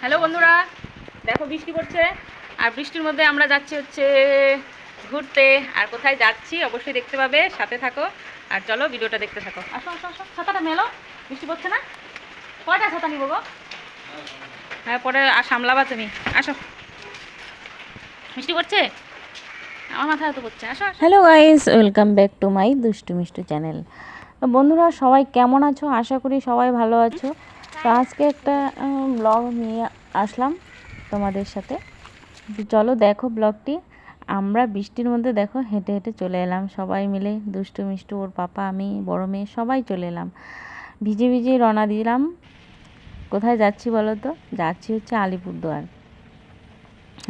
Hello বন্ধুরা, দেখো বৃষ্টি পড়ছে, আর বৃষ্টির মধ্যে আমরা যাচ্ছি হচ্ছে ঘুরতে। আর কোথায় যাচ্ছি অবশ্যই দেখতে পাবে, সাথে থাকো। আর চলো ভিডিওটা দেখতে থাকো। আসো আসো আসো, ছাতাটা মেলো। বৃষ্টি পড়ছে না? কয়টা ছাতা নিবো গো? হ্যাঁ পরে আর সামলাবা তুমি। আসো। বৃষ্টি পড়ছে? আমার আসো আসো। Hello guys welcome back to my Dushtu Mishtu channel বন্ধুরা, সবাই কেমন আছো? আশা করি সবাই ভালো আছো। তো আজকে একটা ব্লগ নিয়ে আসলাম তোমাদের সাথে। চলো দেখো ব্লগটি আমরা বৃষ্টির মধ্যে দেখো হেঁটে হেঁটে চলে এলাম। সবাই মিলে দুষ্টু মিষ্টু, ওর পাপা, আমি, বড় মেয়ে, সবাই চলে এলাম। ভিজে ভিজে রওনা দিলাম। কোথায় যাচ্ছি বলো তো? যাচ্ছি হচ্ছে আলিপুরদুয়ার।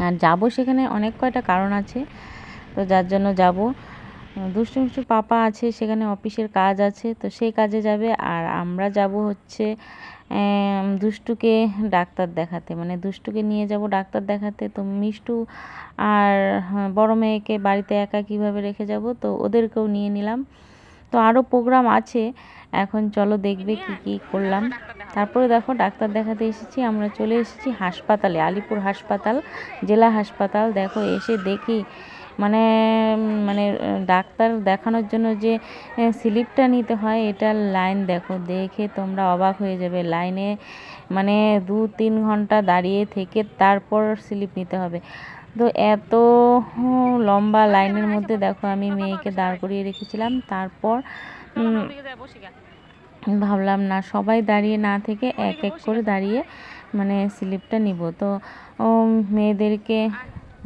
আর যাব সেখানে অনেক কয়টা কারণ আছে। তো যার জন্য যাব। দুষ্টু মিষ্টু পাপা আছে, সেখানে অফিসের কাজ আছে, তো সেই কাজে যাবে। আর আমরা যাব হচ্ছে দুষ্টুকে ডাক্তার দেখাতে। মানে দুষ্টুকে নিয়ে যাব ডাক্তার দেখাতে। তো মিষ্টু আর হ্যাঁ, বড় মেয়েকে বাড়িতে একা কীভাবে রেখে যাব? তো ওদেরকেও নিয়ে নিলাম। তো আরও প্রোগ্রাম আছে। এখন চলো দেখবে কি কি করলাম। তারপরে দেখো ডাক্তার দেখাতে এসেছি। আমরা চলে এসেছি হাসপাতালে আলিপুর হাসপাতাল জেলা হাসপাতাল। দেখো এসে দেখি মানে মানে ডাক্তার দেখানোর জন্য যে স্লিপটা নিতে হয়, এটার লাইন দেখো, দেখে তোমরা অবাক হয়ে যাবে। লাইনে মানে দু তিন ঘণ্টা দাঁড়িয়ে থেকে তারপর স্লিপ নিতে হবে। তো এত লম্বা লাইনের মধ্যে দেখো, আমি মেয়েকে দাঁড় করিয়ে রেখেছিলাম। তারপর ভাবলাম, না, সবাই দাঁড়িয়ে না থেকে এক এক করে দাঁড়িয়ে মানে স্লিপটা নিব। তো মেয়েদেরকে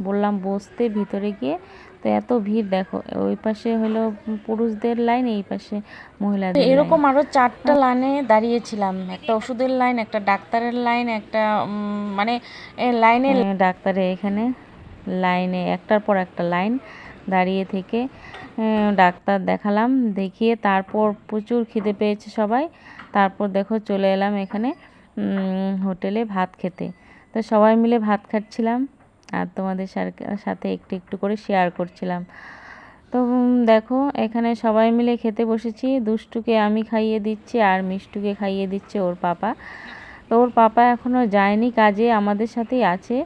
বললাম বসতে ভিতরে গিয়ে। তো এত ভিড় দেখো ওই পাশে হলো পুরুষদের লাইন এই পাশে মহিলাদের এরকম আরও চারটা লাইনে দাঁড়িয়েছিলাম। একটা ওষুধের লাইন একটা ডাক্তারের লাইন একটা মানে লাইনে ডাক্তারে এখানে লাইনে একটার পর একটা লাইন দাঁড়িয়ে থেকে ডাক্তার দেখালাম দেখিয়ে তারপর প্রচুর খিদে পেয়েছে সবাই। তারপর দেখো চলে এলাম এখানে হোটেলে ভাত খেতে। তো সবাই মিলে ভাত খাচ্ছিলাম। আর তোমাদের সাথে একটু একটু করে শেয়ার করছিলাম। তো দেখো, এখানে সবাই মিলে খেতে বসেছি। দুষ্টুকে আমি খাইয়ে দিচ্ছি আর মিষ্টুকে খাইয়ে দিচ্ছে ওর পাপা। তো ওর পাপা এখনও যায়নি কাজে, আমাদের সাথেই আছে।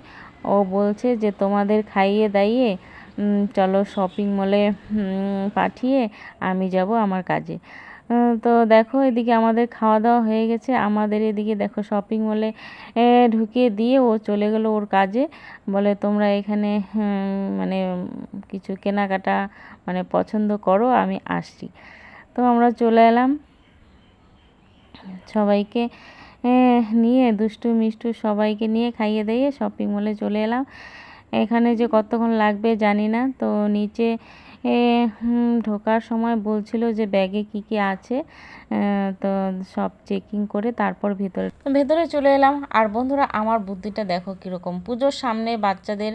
ও বলছে যে, তোমাদের খাইয়ে দাইয়ে চলো শপিং মলে পাঠিয়ে আমি যাব আমার কাজে। তো দেখো, এদিকে আমাদের খাওয়া দাওয়া হয়ে গেছে। আমাদের এদিকে দেখো শপিং মলে ঢুকিয়ে দিয়ে ও চলে গেল ওর কাজে। বলে, তোমরা এখানে মানে কিছু কেনাকাটা মানে পছন্দ করো, আমি আসছি। তো আমরা চলে এলাম। সবাইকে নিয়ে, দুষ্টু, মিষ্টু সবাইকে নিয়ে খাইয়ে দিয়ে শপিং মলে চলে এলাম। এখানে যে কতক্ষণ লাগবে জানি না। তো নিচে ঢোকার সময় বলছিল যে ব্যাগে কি কি আছে তো সব চেকিং করে তারপর ভেতরে ভেতরে চলে এলাম। আর বন্ধুরা, আমার বুদ্ধিটা দেখো কীরকম। পুজোর সামনে বাচ্চাদের,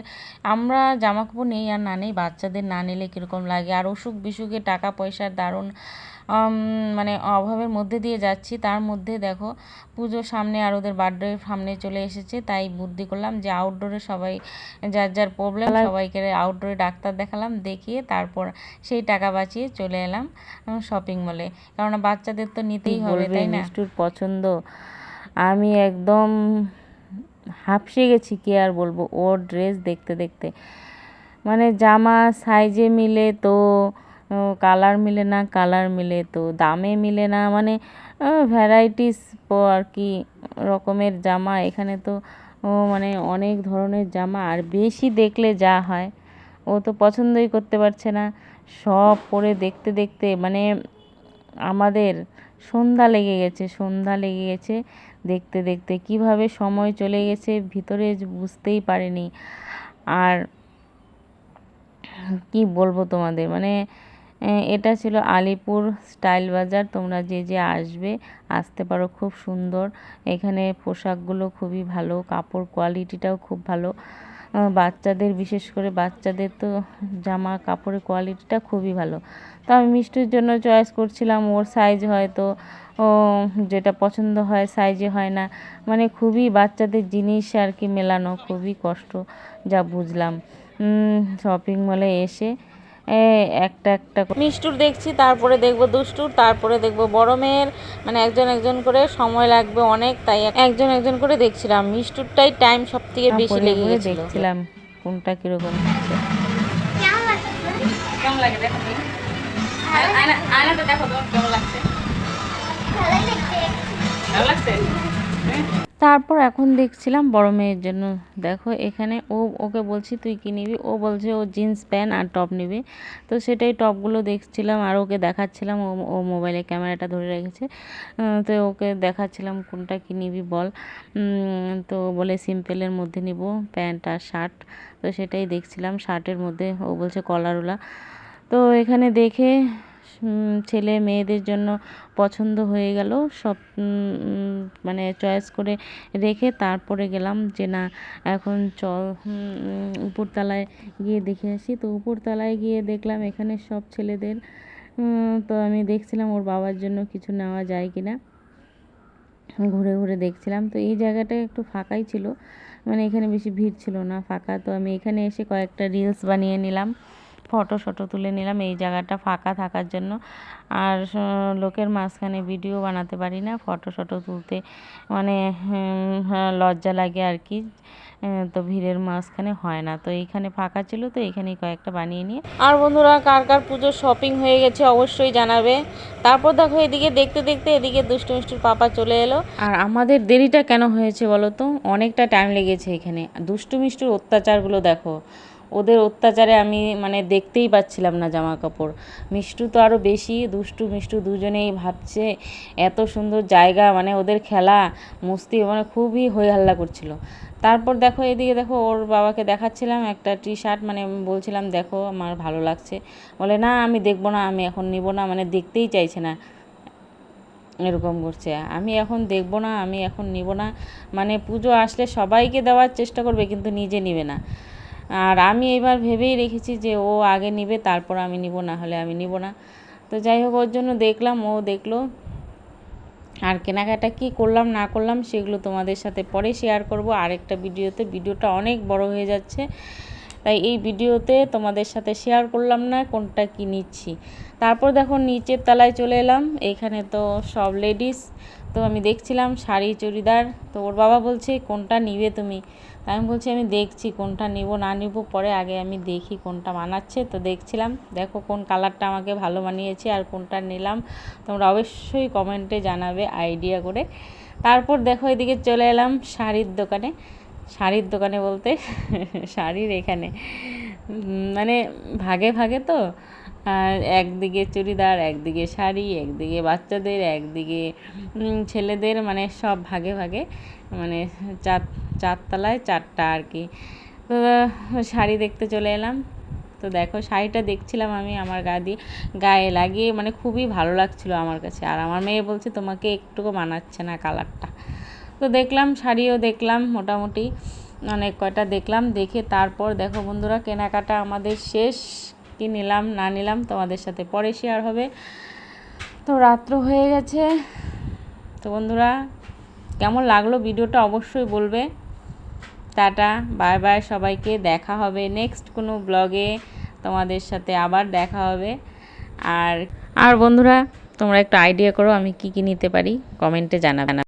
আমরা জামা কাপড় নেই আর না নেই, বাচ্চাদের না নিলে কীরকম লাগে? আর অসুখ বিসুখে টাকা পয়সার দারুণ মানে অভাবের মধ্যে দিয়ে যাচ্ছি। তার মধ্যে দেখো পুজোর সামনে আর ওদের বার্থডে সামনে চলে এসেছে তাই বুদ্ধি করলাম যে আউটডোরে সবাই যার যার প্রবলেম সবাইকে আউটডোরে ডাক্তার দেখালাম দেখিয়ে তারপর সেই টাকা বাঁচিয়ে চলে এলাম শপিং মলে কারণ বাচ্চাদের তো নিতেই হবে তাই না? পছন্দ। আমি একদম হাঁপসে গেছি কি আর বলব? ওর ড্রেস দেখতে দেখতে। মানে জামা সাইজে মিলে তো কালার মিলে না, কালার মিলে তো, দামে মিলে না মানে ভ্যারাইটিস আর কি, রকমের জামা, এখানে তো মানে অনেক ধরনের জামা, আর বেশি দেখলে যা হয়, ও তো পছন্দই করতে পারছে না, সব পরে দেখতে দেখতে মানে আমাদের সন্ধ্যা লেগে গেছে, সন্ধ্যা লেগে গেছে, দেখতে দেখতে, কীভাবে সময় চলে গেছে, ভিতরে বুঝতেই পারিনি, আর কি বলব তোমাদের মানে এটা ছিল আলিপুর স্টাইল বাজার। তোমরা যে যে আসবে, আসতে পারো, খুব সুন্দর। এখানে পোশাকগুলো খুবই ভালো, কাপড় কোয়ালিটিটাও খুব ভালো। বাচ্চাদের, বিশেষ করে বাচ্চাদের তো জামা কাপড়ের কোয়ালিটিটা খুবই ভালো। তো আমি মিষ্টির জন্য চয়েস করছিলাম, ওর সাইজ হয়তো, ও, যেটা পছন্দ হয় সাইজে হয় না। মানে খুবই বাচ্চাদের জিনিস আর কি মেলানো, খুবই কষ্ট, যা বুঝলাম। শপিং মলে এসে একটা একটা মিষ্টুর দেখছি তারপরে দেখব দুষ্টুর তারপরে দেখব বড় মেয়ের। মানে একজন একজন করে সময় লাগবে অনেক তাই একজন একজন করে দেখছিলাম। মিষ্টুরটাই টাইম সব থেকে বেশি লেগে গেছিল। দেখছিলাম কোনটা কীরকম হচ্ছে। কেমন লাগে দেখো তুমি আয়না আয়নাতে দেখো তো কেমন লাগছে? তারপর এখন দেখছিলাম বড় মেয়ের জন্য। দেখো, এখানে ও, ওকে বলছি, তুই কি নিবি? ও বলছে, ও জিন্স, প্যান্ট আর টপ নিবে। তো সেটাই টপগুলো দেখছিলাম আর ওকে দেখাচ্ছিলাম। ও ও মোবাইলে ক্যামেরাটা ধরে রেখেছে। তো ওকে দেখাচ্ছিলাম, কোনটা কি নিবি বল? তো বলে, সিম্পলের মধ্যে নিব, প্যান্ট আর শার্ট। তো সেটাই দেখছিলাম শার্টের মধ্যে। ও বলছে, কলারওয়ালা। তো এখানে দেখে ছেলে মেয়েদের জন্য পছন্দ হয়ে গেল সব মানে চয়েস করে রেখে তারপরে গেলাম যে না, এখন চল উপরতলায় গিয়ে দেখে আসি। তো উপরতলায় গিয়ে দেখলাম এখানে সব ছেলেদের তো আমি দেখছিলাম ওর বাবার জন্য কিছু নেওয়া যায় কি না ঘুরে ঘুরে দেখছিলাম। তো এই জায়গাটা একটু ফাঁকাই ছিল। মানে এখানে বেশি ভিড় ছিল না, ফাঁকা। তো আমি এখানে এসে কয়েকটা রিলস বানিয়ে নিলাম। ফটো শটো তুলে নিলাম। এই জায়গাটা ফাঁকা থাকার জন্য। আর লোকের মাঝখানে ভিডিও বানাতে পারি না। ফটো শটো তুলতে মানে লজ্জা লাগে আর কি। তো ভিড়ের মাঝখানে হয় না। তো এইখানে ফাঁকা ছিল তো এইখানেই কয়েকটা বানিয়ে নিয়ে। আর বন্ধুরা কার কার পুজোর শপিং হয়ে গেছে অবশ্যই জানাবে। তারপর দেখো এদিকে দেখতে দেখতে এদিকে দুষ্টু মিষ্টুর পাপা চলে এলো। আর আমাদের দেরিটা কেন হয়েছে বলো তো? অনেকটা টাইম লেগেছে এখানে। দুষ্টু মিষ্টুর অত্যাচারগুলো দেখো। ওদের অত্যাচারে আমি মানে দেখতেই পাচ্ছিলাম না জামা কাপড় মিষ্টু তো আরও বেশি দুষ্টু, মিষ্টু দুজনেই ভাবছে এত সুন্দর জায়গা মানে ওদের খেলা মস্তি মানে খুবই হই হাল্লা করছিল। তারপর দেখো এদিকে দেখো ওর বাবাকে দেখাচ্ছিলাম একটা টি শার্ট মানে বলছিলাম, দেখো আমার ভালো লাগছে। বলে, না, আমি দেখব না, আমি এখন নিব না। মানে দেখতেই চাইছে না। এরকম করছে। আমি এখন দেখব না, আমি এখন নিব না। মানে পুজো আসলে সবাইকে দেওয়ার চেষ্টা করবে, কিন্তু নিজে নিবে না। আর আমি এবার ভেবেই রেখেছি যে ও আগে নিবে, তারপর আমি নিব, না হলে আমি নিব না। তো যাই হোক, ওর জন্য দেখলাম, ও দেখল। আর কেনাকাটা কি করলাম, না করলাম, সেগুলো তোমাদের সাথে পরে শেয়ার করব। আরেকটা ভিডিওতে, ভিডিওটা অনেক বড় হয়ে যাচ্ছে। তাই এই ভিডিওতে তোমাদের সাথে শেয়ার করলাম না কোনটা কি নিচ্ছি। তারপর দেখো নিচের তলায় চলে এলাম এইখানে তো সব লেডিস তো আমি দেখছিলাম শাড়ি চুড়িদার, তো ওর বাবা বলছে, কোনটা নিবে তুমি? আমি বলছি, আমি দেখছি কোনটা নিব, না নিব, পরে আগে আমি দেখি কোনটা মানাচ্ছে তো দেখছিলাম, দেখো কোন কালারটা আমাকে ভালো মানিয়েছে আর কোনটা নিলাম, তোমরা অবশ্যই কমেন্টে জানাবে আইডিয়া করে। তারপর দেখো এদিকে চলে এলাম শাড়ির দোকানে। শাড়ির দোকানে বলতে, শাড়ির এখানে। মানে ভাগে ভাগে তো, আর একদিকে চুড়িদার, একদিকে শাড়ি, একদিকে বাচ্চাদের, একদিকে ছেলেদের মানে সব ভাগে ভাগে মানে চার, চারতলায় চারটা আর কি। তো শাড়ি দেখতে চলে এলাম। তো দেখো শাড়িটা দেখছিলাম আমি আমার গা দিয়ে, গায়ে লাগিয়ে মানে খুবই ভালো লাগছিল আমার কাছে। আর আমার মেয়ে বলছে, তোমাকে একটুকু মানাচ্ছে না কালারটা। তো দেখলাম, শাড়িও দেখলাম মোটামুটি। অনেক কয়টা দেখলাম, দেখে তারপর দেখো বন্ধুরা, কেনাকাটা আমাদের শেষ। কি নিলাম, না নিলাম তোমাদের সাথে পরে শেয়ার হবে। তো রাত্র হয়ে গেছে। তো বন্ধুরা, কেমন লাগল ভিডিওটা অবশ্যই বলবে। টাটা বাই বাই সবাইকে, দেখা হবে নেক্সট কোনো ব্লগে তোমাদের সাথে আবার দেখা হবে। আর আর বন্ধুরা, তোমরা একটু আইডিয়া করো আমি কি কি নিতে পারি। কমেন্টে জানাবে